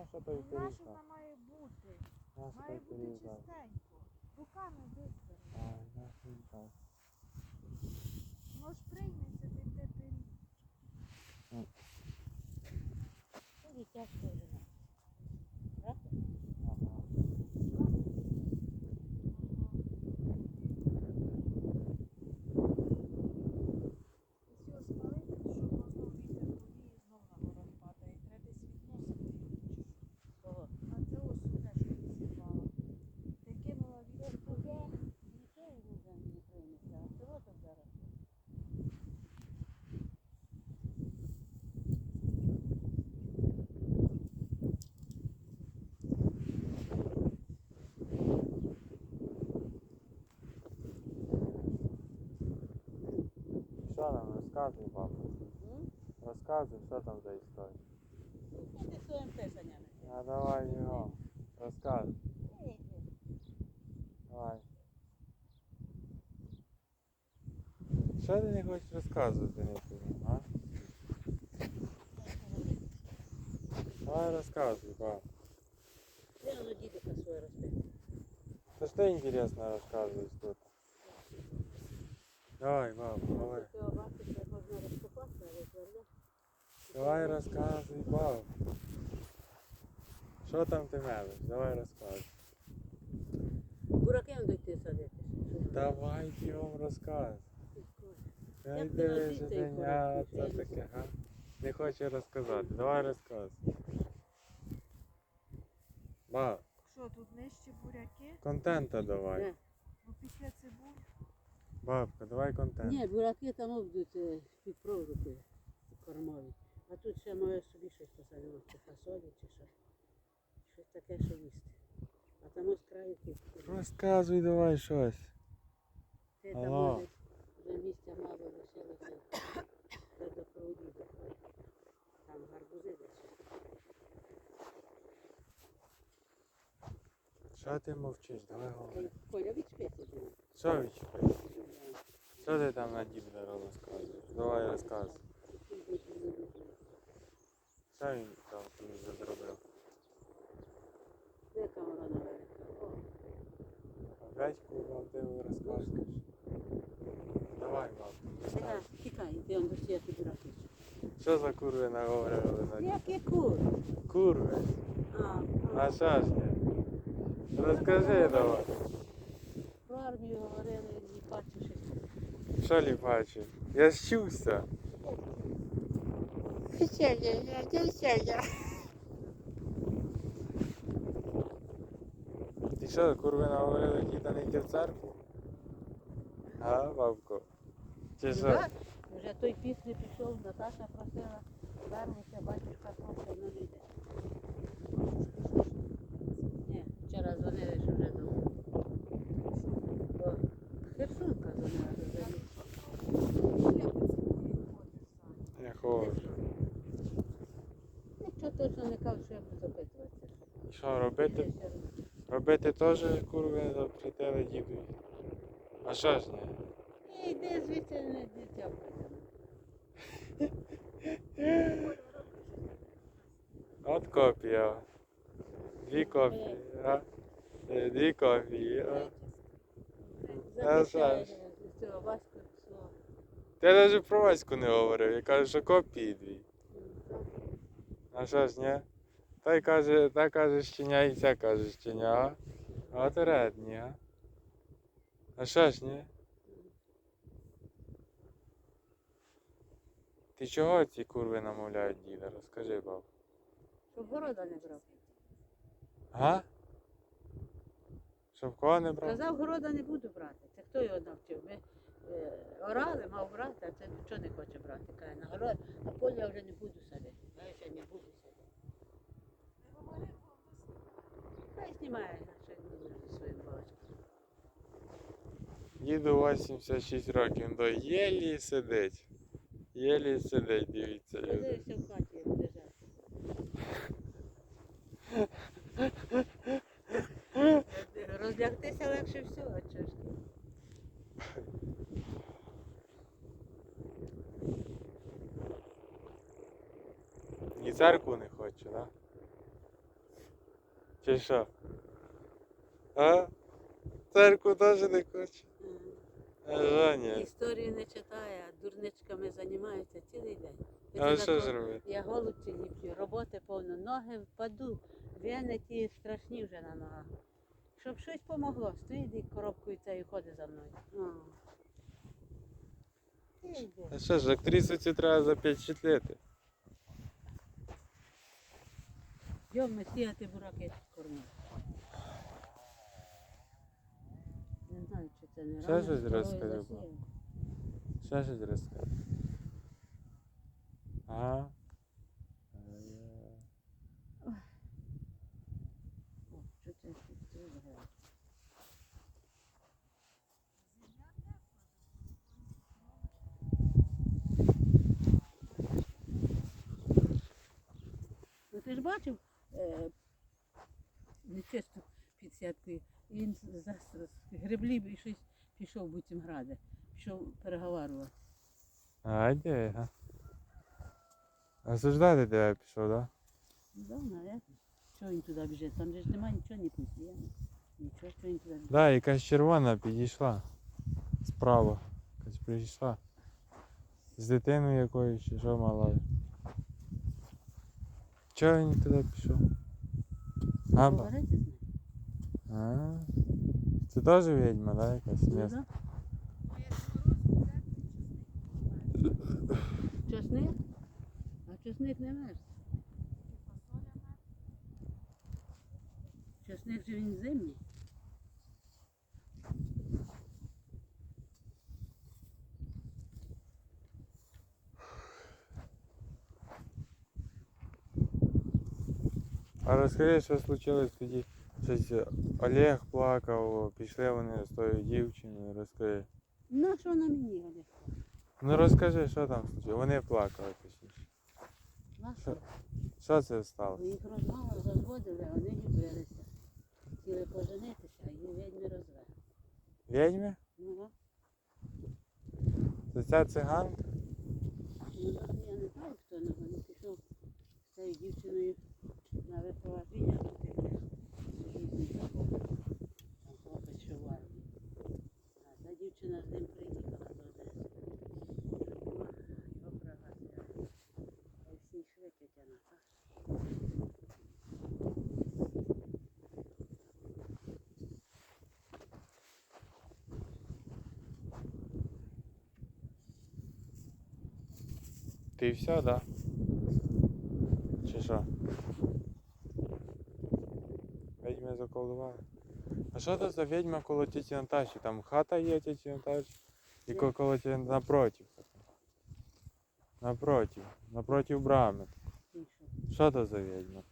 наша той Наша пиріг? вона має бути. Наша Має бути чистенько. Руками вистави. Може прийметься ти те пиріг. Дитя дитяча Що нам розказуй, бабу? М? Розказуй, що там за історія. Іди своїм писаннями. А давай його. Розказуй. Іди. Давай. Що ти не хочеш розказувати нікому, а? Давай розказуй, баб. Де воно дідика своє розпити? Та що інтересно розказуєш тут? Давай, баб, давай. Давай розказуй, баб. Що там ти мелиш? Давай розказуй. Буракем дойти садити. Давай бігом розказуй. Я Як ти дивись, носити цей женя, курок? це не таке, га? Не хоче розказати. Давай розказуй. Баб, Що, тут нижче буряки? контента давай. Ну після цибуль. Бабка, давай контент. Ні, бураки там обдуть під проводки кормові. А тут ще моє собі щось посадило, чи фасолі, чи що. Щось таке, що їсти. А там ось краю купити. Розказуй давай щось. Ти там Алло. може вже місця мало лишилося. Де до проводів. Там гарбузи десь. Що ти мовчиш? Давай говори. Коля відшпити тебе. Що відчепиш? Що ти там на дібнера розказуєш? Давай розказуй. Що він там тобі зробив? Де камера велика? О, Опять курва ти розказуєш? Давай, баб. тікай, ти он досі я тобі рахую. Що за курви наговорили на Які кур? Курви. А, А що ж ти? Розкажи давай. про армію говорили, не бачу щось. Що ліпачі? Я щувся. Ти що, курви наговорили, діда не йти в церкву? А, бабко? Чи що? Вже той піс не пішов, Наташа просила, вернуся, батюшка просив, ну не йде. Ні, вчора дзвонили, що вже до. Бо Херсонка дзвонила до Залізь. Я ховаю. Нічого точно не кажу, що я буду запитуватися. Що, робити? Робити теж курви запретили діду? А що ж ні? Ні, йди звідси не дитя прийде. От копія. Дві копії. А? Е, Дві копії. А? А що ж? Ти навіть про Ваську не говорив, я кажу, що копії дві. А що ж, ні? Той каже, та каже щеня і ця каже щеня, а? А от редні, а? А що ж, ні? Ти чого ці курви намовляють діда? Розкажи, баб. Щоб города не брав. Га? Щоб кого не брав? Казав, города не буду брати. Це хто його навчив? Ми е, орали, мав брати, а це нічого не хоче брати. Каже, на город, а поля вже не буду садити. Я ще не буду садити. Хай знімає наше зі своїм балачком. Діду 86 років, він до єлі сидить. Єлі сидить, дивіться. люди. В хаті, лежать. Розлягтися легше всього, чого ж ти? І церкву не хоче. Да? Чи що? А? Церкву теж не хоче. А? Історію не читає, а дурничками займається цілий день. А що тако- Я голубці ліплю, роботи повно, ноги впаду, вени ті страшні вже на ногах. Щоб щось помогло, стоїть і коробкою цією ходить за мною. А що ж, актрису цю треба запечатлити. Йдемо сіяти бураки кормити. Не знаю, чи це не Ще рано, щось чи коли розкажи, бо. засіяв. Ще щось розкажи. Ага. Е, О, що це тут зробили? Ну ти ж бачив е, нечисто під сіткою. І Він за греблів і щось пішов буцім граде. Пішов переговарювати. А де? га? Осуждати тебе пішов, да? Ну, да, навіть. Чого він туди біжить? Там же ж немає нічого, ні пустія. Нічого, що він туди біжить. Да, якась червона підійшла. Справа. Якась прийшла. З дитиною якоюсь чи що малою. Чого він туди пішов? Аба. Поговорити з ним? А, Це теж відьма, да, якась Ну, місце? да. Ну, як мороз буде, то чесник помер. Чесник? А чесник не мерз. І фасоля мер. Чесник же він зимній. А розкажи, що случилось тоді? Щось е, Олег плакав, пішли вони з тою дівчиною, розкажи. На що на мені, Олег? Ну розкажи, що там случилось? Вони плакали точніше. На Що? що? Це сталося? Їх розмова розводили, а вони любилися. Хотіли поженитися, а її відьми розвели. Відьми? Ну. Це ця циганка? Ну, Ти і все, да? Чи що? Відьми заколдували. А що це за відьма коло тіті Наташі? Там хата є тіті Наташі? І Є. ко- коло тіті напротив. Напротив. Напротив брами. І що? Що це за відьма?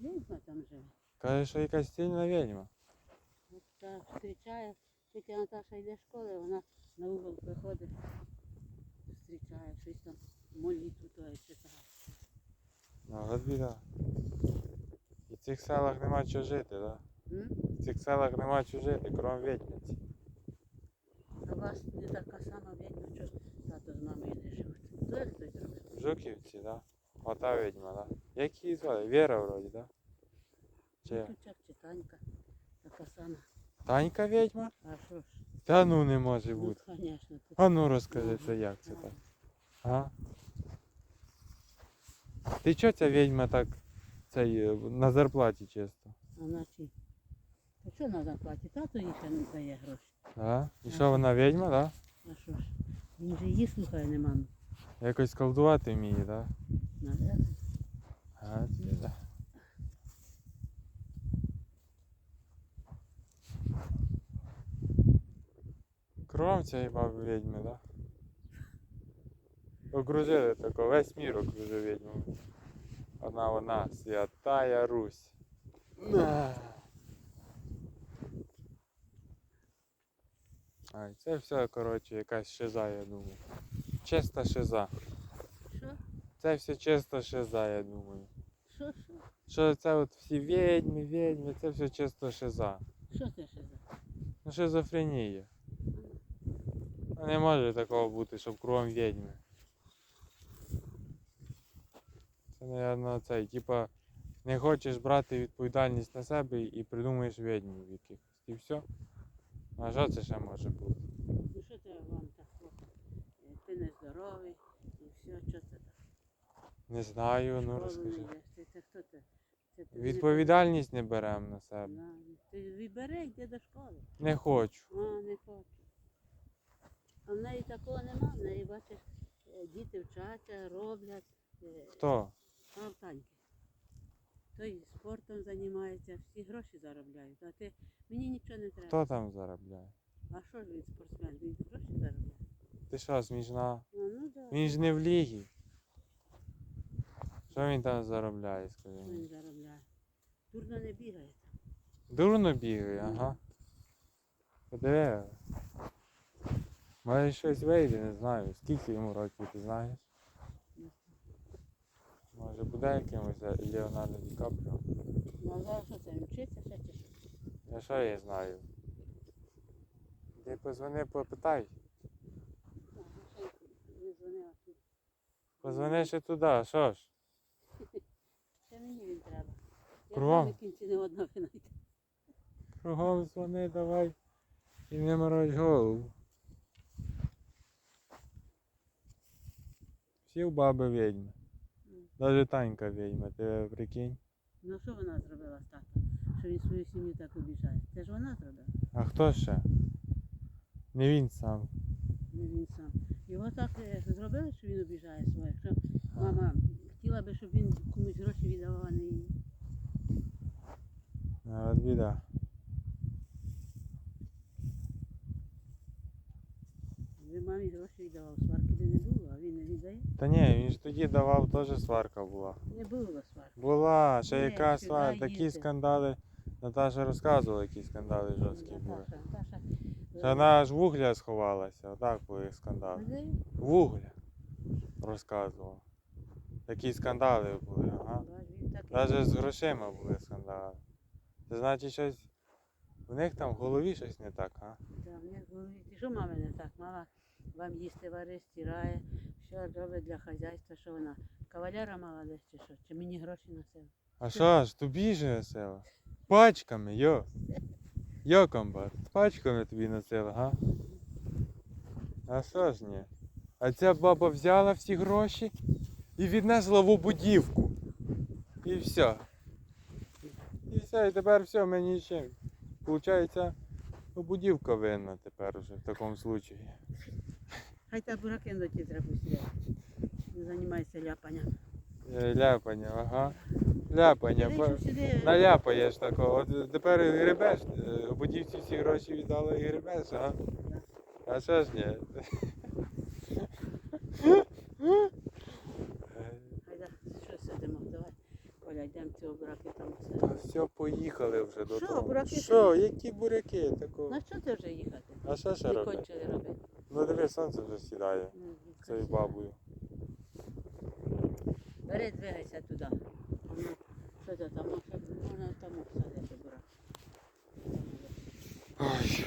Відьма там живе. Каже, що якась сильна відьма. От та зустрічає, тетя Наташа йде з школи, вона на угол приходить, зустрічає, щось там Молитву. Ну, от біда. І в цих селах нема чого жити, да? М? В цих селах нема чого жити, крім відьмиці. А у вас не така сама відьма, що тато з мамою не живуть. То як хтось зробив? В Жуківці, да? Ота відьма, да? Як її звали? Віра вроді, да? Чи як? Тут як чи Танька, така сама. Танька відьма? А що ж? Та ну не може Ну, бути. звісно, тут. А ну розкажи, це як це так? А? Ти чого ця відьма так цей, е, на зарплаті чисто? А наче. То що на зарплаті? Тато їй ще не дає гроші. А? І що вона відьма, да? А що ж? Він же її слухає, не маму. Якось колдувати вміє, да? Наверно. А, це да. Кров цієї баби відьми, да? Окружили тако, весь мір окружив відьму. Одна вона, святая Русь. На. Ай, це все, коротше, якась шиза, я думаю. Чиста шиза. Що? Це все чисто шиза, я думаю. Що, що? Що це от всі відьми, відьми, це все чисто шиза. Що це ще за? Ну шизофренія. Ну, Не може такого бути, щоб кругом відьми. Це, цей, типа, не хочеш брати відповідальність на себе і придумуєш відьмів якихось. І все. А що це ще може бути? Ну що це вам так? о, е, Ти нездоровий і все, що це так? Не знаю, ну не розкажи. Ти це хто ти? Це ти Відповідальність не беремо на себе. На, Ти вибери, йди до школи. Не хочу. А, не хочу. А в неї такого нема, в неї, бачиш, е, діти вчаться, роблять. е, Хто? Таньки. Той спортом займається, всі гроші заробляють. А ти мені нічого не треба. Хто там заробляє? А що ж він спортсмен? Він гроші заробляє. Ти що, смішна? А, ну да. Він ж не в лігі. Що він там заробляє, скажи Що мені? він заробляє? Дурно не бігає. там. Дурно бігає, ага. Подиви. Може щось вийде, не знаю. Скільки йому років, ти знаєш? Може буде якимось Леонардо Ді Капріо? Ну а зараз що це? Вчиться ще чи що? Я що я знаю? Ти позвони, попитай. Не дзвонила. Позвони ще туди, що ж? Ще мені він треба. Я Кругом. кінці не одна винайду. Кругом дзвони давай і не морочь голову. Всі в баби відьми. Навіть Танька відьма, ти прикинь. Ну що вона зробила з татом? Що він свою сім'ю так обіжає? Це ж вона зробила, А хто ще? Не він сам. не він сам. Його так е, зробили, що він обіжає своїх. Що мама хотіла би, щоб він комусь гроші віддавав, а не їй. А от біда. Ви мамі гроші віддавав, сварки би не було, він не віддає. Та ні, він ж тоді давав, теж сварка була. Не було сварки. Була, ще Ні, яка сюди сварка, такі їздив. скандали. Наташа розказувала, які скандали жорсткі були. Наташа, Наташа. Ще вона аж вугля сховалася, отак були скандали. Де? Вугля розказувала. Такі скандали були, ага. Бач, він так і Навіть з грошима були скандали. Це значить щось. У них там в голові щось не так, а? Да, в них в голові. Ти що мама не так? Мама вам їсти варить, стирає, все робить для хазяйства, що вона. Кавалера мала десь чи що? Чи мені гроші носила? А що ж, тобі ж весело? Пачками, йо. Йо, комбат, пачками тобі носила, га? А що ж ні? А ця баба взяла всі гроші і віднесла в обудівку. І все. І все, і тепер все, мені ще. Получається, обудівка винна тепер уже в такому случаї. Хай та бураки до ті сидіти. Не займайся ляпанням. Е, Ляпання, ага. Ляпання. Наляпаєш такого. От тепер гребеш, е, ободівці всі гроші віддали і гребеш, а? А що ж ні? Хайда, що сидимо, давай. Коля, йдемо цього бураки там все. Все, поїхали вже до Що, того. Що, які буряки такого? На що ти вже їхати? А що ще Не робити? кончили робити. Ну диви, сонце вже сідає з цією бабою. Бери, двигайся туди. Що це там? Можна там обсадити брати. Ой.